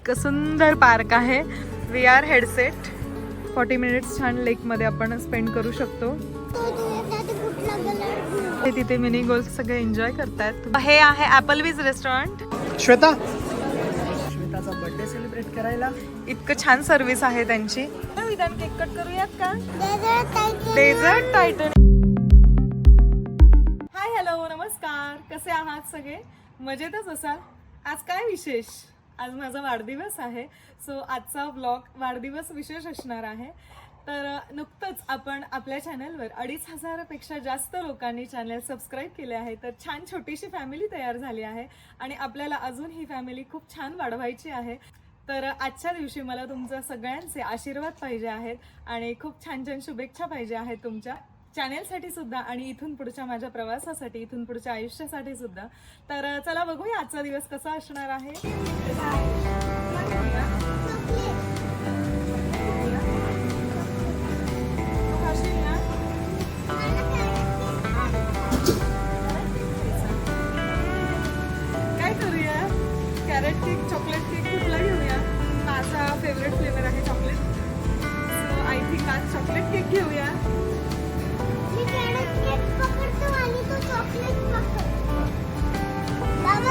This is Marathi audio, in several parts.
एक सुंदर पार्क आहे. V R headset forty minutes छान लेकमध्ये आपण स्पेंड करू शकतो. ते तिथे मिनी गोल्फ सगळे एन्जॉय करतायत हे आहे ॲपलवीज रेस्टॉरंट श्वेता? श्वेताचा बर्थडे सेलिब्रेट करायला. इतकं छान सर्व्हिस आहे त्यांची. विधान केक कट करूयात का? डेझर्ट टायटन हाय हॅलो नमस्कार. कसे आहात सगळे? मजेतच असाल? आज काय विशेष? आज माझा वाढदिवस आहे. सो आजचा ब्लॉग वाढदिवस विशेष असणार आहे. तर नुकतंच आपण आपल्या चॅनलवर अडीच हजारापेक्षा जास्त लोकांनी चॅनल सबस्क्राईब केले आहे. तर छान छोटीशी फॅमिली तयार झाली आहे आणि आपल्याला अजून ही फॅमिली खूप छान वाढवायची आहे. तर आजच्या दिवशी मला तुमचं सगळ्यांचे आशीर्वाद पाहिजे आहेत आणि खूप छान छान शुभेच्छा पाहिजे आहेत तुमच्या. चॅनेलसाठी सुद्धा आणि इथून पुढच्या माझ्या प्रवासासाठी इथून पुढच्या आयुष्यासाठी सुद्धा. तर चला बघूया आजचा दिवस कसा असणार आहे. काय करूया? कॅरेट केक चॉकलेट केक कुठला घेऊया? माझा फेवरेट फ्लेवर आहे चॉकलेट सो आय थिंक आज चॉकलेट केक घेऊया.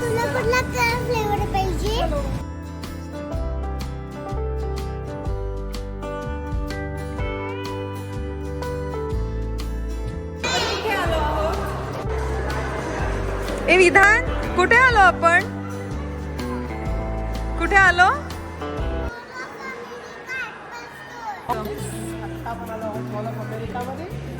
तुला कुठला फ्लेवर पाहिजे ए विधान कुठे आलो आपण? कुठे आलो? आपण आलो आहोत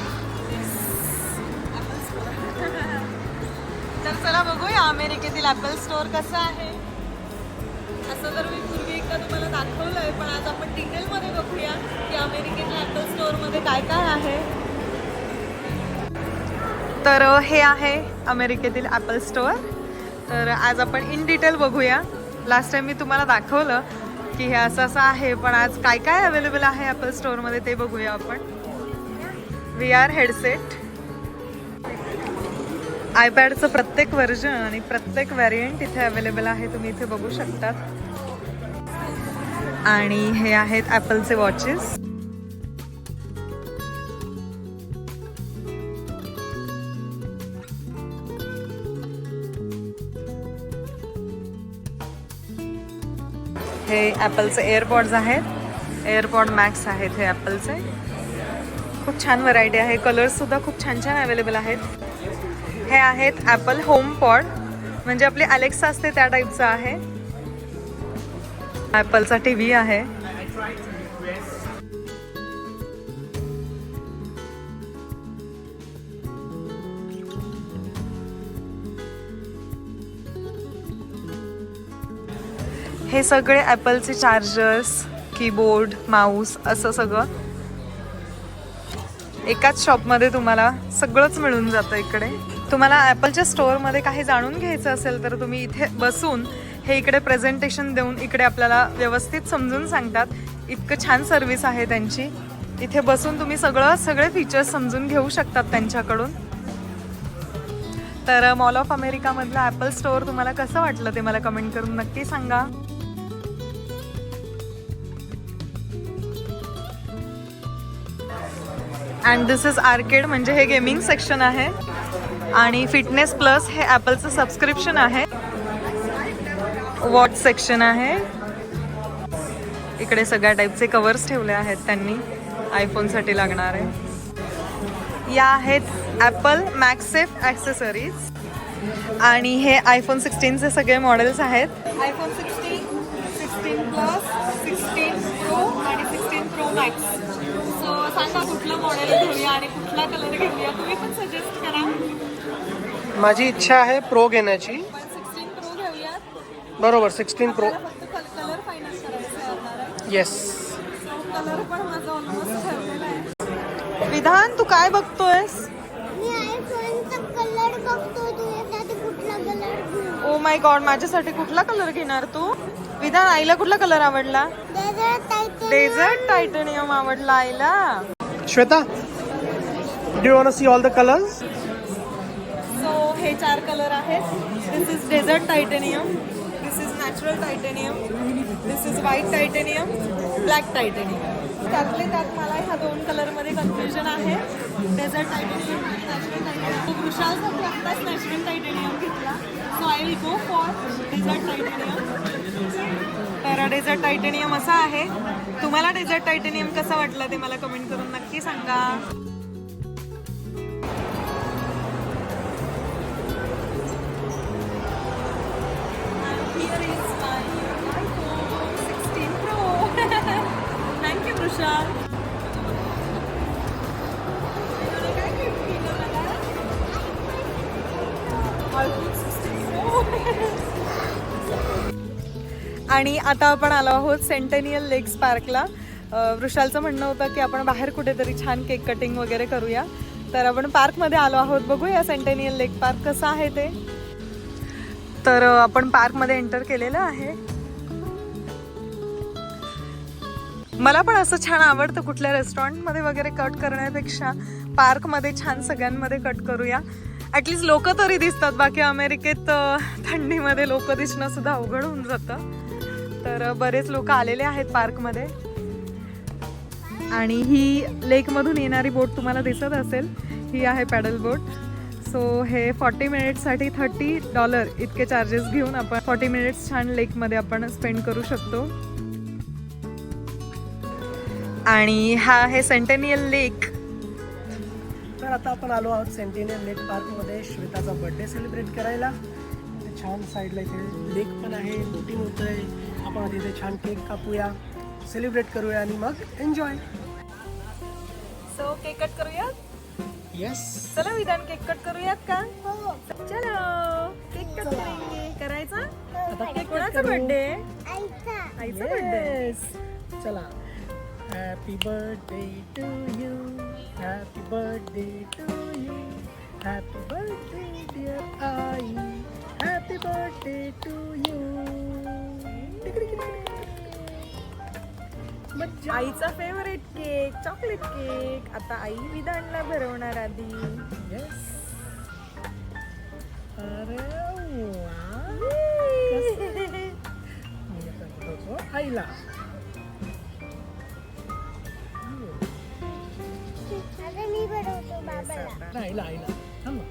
चला बघूया अमेरिकेतील ऍपल स्टोअर कसं आहे. असं तर मी पूर्वी एकदा तुम्हाला दाखवलं आहे पण आज आपण डिटेलमध्ये बघूया की अमेरिकेतील ऍपल स्टोअरमध्ये काय काय आहे. तर हे आहे अमेरिकेतील ॲपल स्टोअर तर आज आपण इन डिटेल बघूया. लास्ट टाईम मी तुम्हाला दाखवलं की हे असं असं आहे पण आज काय काय अवेलेबल आहे ॲपल स्टोअरमध्ये ते बघूया आपण. व्ही आर हेडसेट आयपॅडचं प्रत्येक व्हर्जन आणि प्रत्येक व्हॅरियंट इथे अवेलेबल आहे तुम्ही इथे बघू शकतात. आणि हे आहेत ॲपलचे वॉचेस हे ॲपलचे एअरपॉड्स आहेत. एअरपॉड मॅक्स आहेत हे ॲपलचे खूप छान व्हरायटी आहे. कलर्ससुद्धा खूप छान छान अवेलेबल आहेत. हे आहेत ॲपल होम पॉड म्हणजे आपली अलेक्सा असते त्या टाईपचं आहे. ॲपलचा टी व्ही आहे. हे सगळे ॲपलचे चार्जर्स कीबोर्ड माऊस असं सगळं. एकाच शॉपमध्ये तुम्हाला सगळंच मिळून जातं इकडे. तुम्हाला ॲपलच्या स्टोअरमध्ये काही जाणून घ्यायचं असेल तर तुम्ही इथे बसून हे इकडे प्रेझेंटेशन देऊन इकडे आपल्याला व्यवस्थित समजून सांगतात. इतकं छान सर्विस आहे त्यांची. इथे बसून तुम्ही सगळं सगळे फीचर्स समजून घेऊ शकतात त्यांच्याकडून. तर मॉल ऑफ अमेरिकामधलं ॲपल स्टोअर तुम्हाला कसं वाटलं ते मला कमेंट करून नक्की सांगा. अँड दिस इज आर्केड म्हणजे हे गेमिंग सेक्शन आहे. आणि फिटनेस प्लस हे ॲपलचं सबस्क्रिप्शन आहे. वॉच सेक्शन आहे. इकडे सगळ्या टाईपचे कवर्स ठेवले आहेत त्यांनी. आयफोनसाठी लागणारे या आहेत ॲपल मॅक्सेफ ॲक्सेसरीज आणि हे आयफोन सिक्स्टीनचे सगळे मॉडेल्स आहेत. IPhone sixteen sixteen plus sixteen pro आणि सिक्स्टीन प्रो मॅक्स सो सांगा कुठलं मॉडेल घेऊया आणि कुठला कलर घेऊया. तुम्ही पण सजेस्ट करा. माझी इच्छा आहे प्रो घेण्याची. बरोबर सिक्स्टीन प्रो येस विधान तू काय बघतोयस? मी आयफोनचा कलर बघतोय तुझ्यासाठी कुठला कलर घेऊ? ओ माय गॉड माझ्यासाठी कुठला कलर घेणार तू? विधान आईला कुठला कलर आवडला? डेझर्ट टायटन डेझर्ट टायटनियम आवडला आईला. Shweta do you want see all the colours हे चार कलर आहेत. This is desert titanium this is natural titanium this is white titanium black titanium त्यातले त्यात मला ह्या दोन कलरमध्ये कन्फ्युजन आहे. डेझर्ट टायटेनियम आणि नॅचरल टायटेनियम विशालसाठी आत्ताच नॅचरल टायटेनियम घेतला. So I will go for desert titanium तर डेझर्ट टायटेनियम असा आहे. तुम्हाला डेझर्ट टायटेनियम कसं वाटलं ते मला कमेंट करून नक्की सांगा. Pro. आणि आता आपण आलो आहोत सेंटेनियल लेक्स पार्कला वृषालचं म्हणणं होतं की आपण बाहेर कुठेतरी छान केक कटिंग वगैरे करूया. तर आपण पार्कमध्ये आलो आहोत. बघूया सेंटेनियल लेक पार्क कसं आहे ते. तर आपण पार्कमध्ये एंटर केलेलं आहे. मला पण असं छान आवडतं कुठल्या रेस्टॉरंटमध्ये वगैरे कट करण्यापेक्षा. पार्कमध्ये छान सगळ्यांमध्ये कट करूया. ॲटलीस्ट लोक तरी दिसतात. बाकी अमेरिकेत थंडीमध्ये लोक दिसणं सुद्धा अवघड होऊन जातं. तर बरेच लोक आलेले आहेत पार्कमध्ये आणि ही लेकमधून येणारी बोट तुम्हाला दिसत असेल. ही आहे पॅडल बोट सो हे फॉर्टी मिनिट्ससाठी थर्टी डॉलर इतके चार्जेस घेऊन आपण फॉर्टी मिनिट्स छान लेकमध्ये आपण स्पेंड करू शकतो. आणि हा आहे सेंटेनियल लेक तर आता आपण आलो आहोत सेंटिनियल लेक पार्कमध्ये श्वेताचा बर्थडे सेलिब्रेट करायला. छान साईडला इथे लेक पण आहे. बोटिंग होत आहे. आपण इथे छान केक कापूया. सेलिब्रेट करूया आणि मग एन्जॉय सो केक कट करूयात? येस चला विधान केक कट करूयात का? चलो. केक कट करेंगे करायचा? आता कोणाचा बर्थडे आईचा. आईचा बर्थडे. चला. Happy birthday to you happy birthday to you happy birthday dear I birthday to you मज्जा. आईचा फेवरेट केक चॉकलेट केक आता आई विधानला भरवणार आधी. येस अरे वा. मी आता बघतो आईला. बाबाला आईला थांब. ना.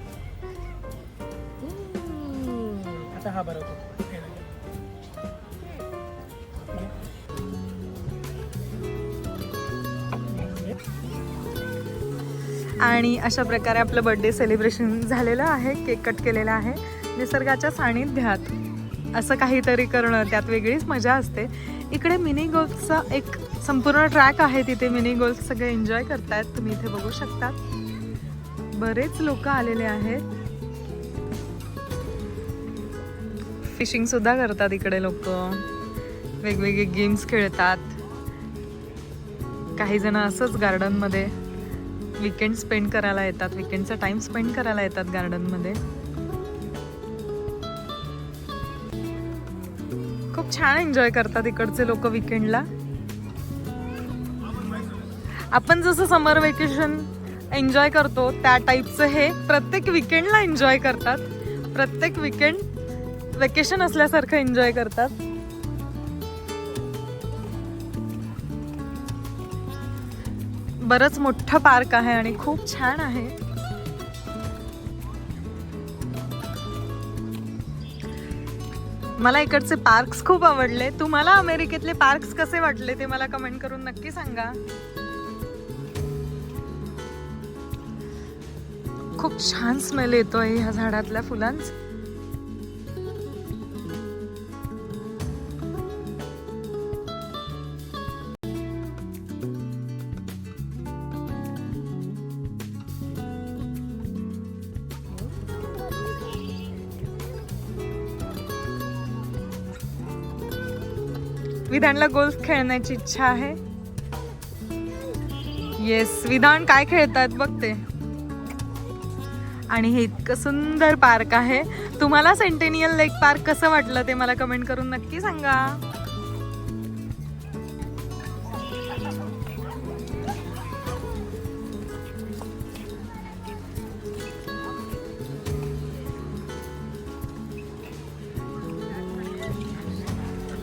आता हा बरोबर आणि अशा प्रकारे आपलं बर्थडे सेलिब्रेशन झालेलं आहे. केक कट केलेला आहे. निसर्गाच्या सानिध्यात असं काहीतरी करणं त्यात वेगळीच मजा असते. इकडे मिनी गोल्फचा एक संपूर्ण ट्रॅक आहे. तिथे मिनी गोल्फ सगळे एन्जॉय करतायत. तुम्ही इथे बघू शकतात. बरेच लोक आलेले आहेत. फिशिंग सुद्धा करतात इकडे लोक. वेगवेगळे गेम्स खेळतात. काही जण असंच गार्डनमध्ये विकेंड स्पेंड करायला येतात. विकेंडचा टाइम स्पेंड करायला येतात गार्डनमध्ये खूप छान एन्जॉय करतात इकडचे लोक विकेंडला आपण जसं समर वेकेशन एन्जॉय करतो. त्या टाईपचं हे प्रत्येक विकेंडला एन्जॉय करतात. प्रत्येक विकेंड वेकेशन असल्यासारखं एन्जॉय करतात. बरंच मोठं पार्क आहे आणि खूप छान आहे. मला इकडचे पार्क्स खूप आवडले. तुम्हाला अमेरिकेतले पार्क्स कसे वाटले ते मला कमेंट करून नक्की सांगा. खूप छान स्मेल येतोय ह्या झाडातल्या फुलांचा. विधानला गोल्फ खेळण्याची इच्छा आहे. येस विधान काय खेळतात बघ ते आणि हे इतकं सुंदर पार्क आहे. तुम्हाला सेंटेनियल लेक पार्क कसं वाटलं ते मला कमेंट करून नक्की सांगा.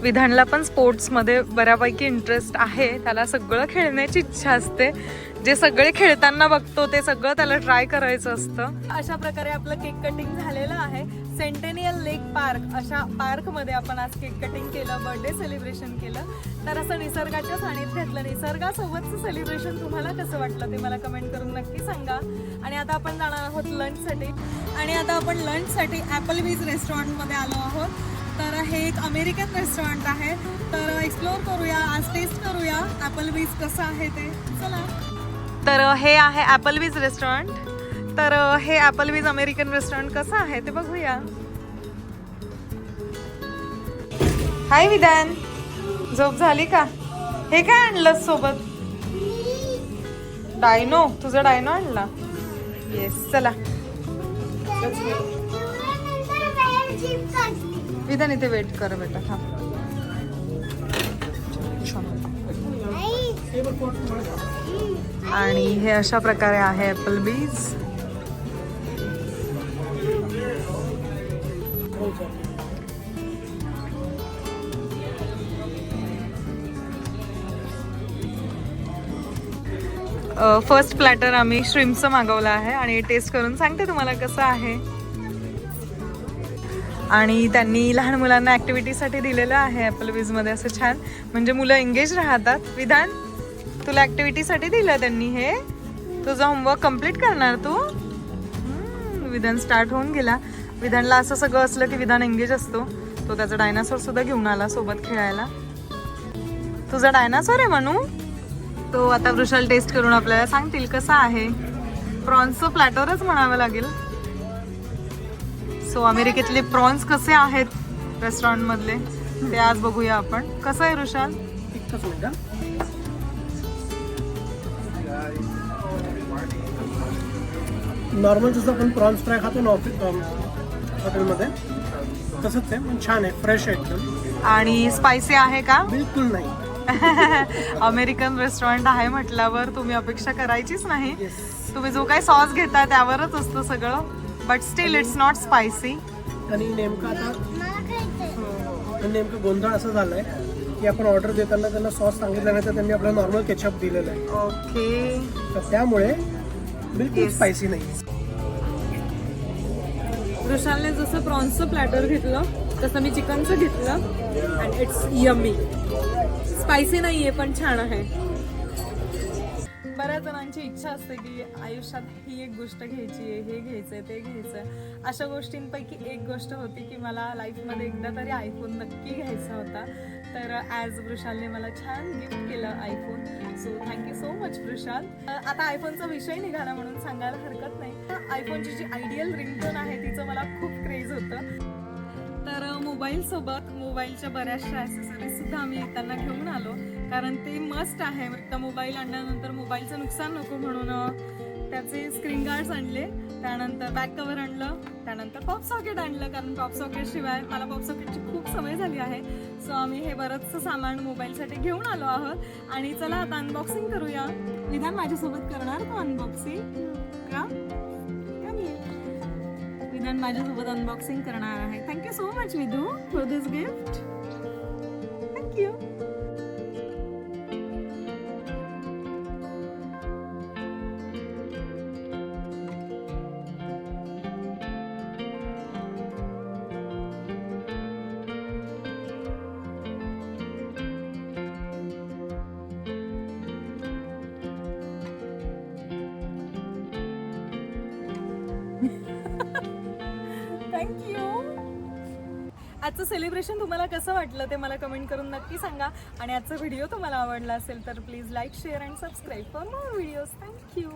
विधानला पण स्पोर्ट्समध्ये बऱ्यापैकी इंटरेस्ट आहे. त्याला सगळं खेळण्याची इच्छा असते. जे सगळे खेळताना बघतो ते सगळं त्याला ट्राय करायचं असतं. अशा प्रकारे आपलं केक कटिंग झालेलं आहे. सेंटेनियल लेक पार्क अशा पार्कमध्ये आपण आज केक कटिंग केलं बर्थडे सेलिब्रेशन केलं. तर असं निसर्गाच्या सानिध्यातलं निसर्गासोबतचं सेलिब्रेशन तुम्हाला कसं वाटलं ते मला कमेंट करून नक्की सांगा. आणि आता आपण जाणार आहोत लंचसाठी आणि आता आपण लंचसाठी ॲपल बीज रेस्टॉरंटमध्ये आलो आहोत. तर हे एक अमेरिकन रेस्टॉरंट आहे. तर एक्सप्लोअर करूया आज टेस्ट करूया. ॲपल बीज कसं आहे ते? चला. तर हे आहे ॲपलवीज रेस्टॉरंट तर हे ॲपलवीज अमेरिकन रेस्टॉरंट कसं आहे ते बघूया. हाय विधान झोप झाली का? हे काय आणलं सोबत? डायनो तुझा डायनो आणला? येस चला. नंतर विधान इथे वेट कर बेटा हा आई आणि हे अशा प्रकारे आहे ॲपल बीज फर्स्ट प्लॅटर आम्ही श्रीमचं मागवलं आहे आणि टेस्ट करून सांगते तुम्हाला कसं आहे. आणि त्यांनी लहान मुलांना ॲक्टिव्हिटीसाठी दिलेलं आहे ॲपल बीजमध्ये असं छान. म्हणजे मुलं एंगेज राहतात. विधान तुला ॲक्टिव्हिटीसाठी दिलं त्यांनी हे. तुझं होमवर्क कंप्लीट करणार तू? विधान स्टार्ट होऊन गेला. विधानला असं सगळं असलं की विधान एंगेज असतो. तो त्याचा डायनासोर सुद्धा घेऊन आला सोबत खेळायला. तुझा डायनासोर आहे म्हणू तो आता वृषाल टेस्ट करून आपल्याला सांगतील कसा आहे. प्रॉन्सचं प्लॅटरच म्हणावं लागेल. सो अमेरिकेतले प्रॉन्स कसे आहेत रेस्टॉरंटमधले ते आज बघूया आपण. कसं आहे वृषाल? नॉर्मल जसं आपण प्रॉन्स फ्राय खातो ना ऑफिस हॉटेलमध्ये तसंच आहे पण छान आहे फ्रेश आहे एकदम. आणि स्पायसी आहे का? बिलकुल नाही. अमेरिकन रेस्टॉरंट आहे म्हटल्यावर तुम्ही अपेक्षा करायचीच नाही. येस तुम्ही जो काही सॉस घेता त्यावरच असतं सगळं. But still it's not spicy आणि नेमकं आता आणि नेमकं गोंधळ असं झालंय की आपण ऑर्डर देताना त्यांना सॉस सांगितलं नाही तर त्यांनी आपल्याला नॉर्मल केचप दिलेलं आहे. ओके तर त्यामुळे बिलकुल. स्पायसी नाही. वृषालने जसं प्रॉन्सचं प्लॅटर घेतलं तसं मी चिकनचं घेतलं अँड इट्स यम्मी स्पायसी नाही आहे पण छान आहे. बऱ्याच जणांची इच्छा असते की आयुष्यात ही एक गोष्ट घ्यायची आहे हे घ्यायचंय ते घ्यायचंय. अशा गोष्टींपैकी एक गोष्ट होती की मला लाईफमध्ये एकदा तरी आयफोन नक्की घ्यायचा होता. तर ॲज वृषालने मला छान गिफ्ट केलं iPhone so thank you so much Vrushal. आता आयफोनचा विषय निघाला म्हणून सांगायला हरकत नाही. आयफोनची जी आयडियल रिंगटोन आहे तिचं मला खूप क्रेज होतं. तर मोबाईलसोबत मोबाईलच्या बऱ्याचशा ॲसेसरीजसुद्धा आम्ही त्यांना घेऊन आलो. कारण ते मस्ट आहे. एकदा मोबाईल आणल्यानंतर मोबाईलचं नुकसान नको म्हणून त्याचे स्क्रीन गार्ड्स आणले. त्यानंतर बॅक कवर आणलं. त्यानंतर पॉप सॉकेट आणलं कारण पॉप सॉकेट शिवाय मला पॉप सॉकेटची खूप सवय झाली आहे. सो आम्ही हे बरंचसं सामान मोबाईलसाठी घेऊन आलो आहोत. आणि चला आता अनबॉक्सिंग करूया. विधान माझ्यासोबत करणार तो अनबॉक्सिंग का? Come विधान माझ्यासोबत अनबॉक्सिंग करणार आहे. Thank you so much Vidhu for this gift thank you आजचं सेलिब्रेशन तुम्हाला कसं वाटलं ते मला कमेंट करून नक्की सांगा. आणि आजचा व्हिडिओ तुम्हाला आवडला असेल तर please like share and subscribe for more videos thank you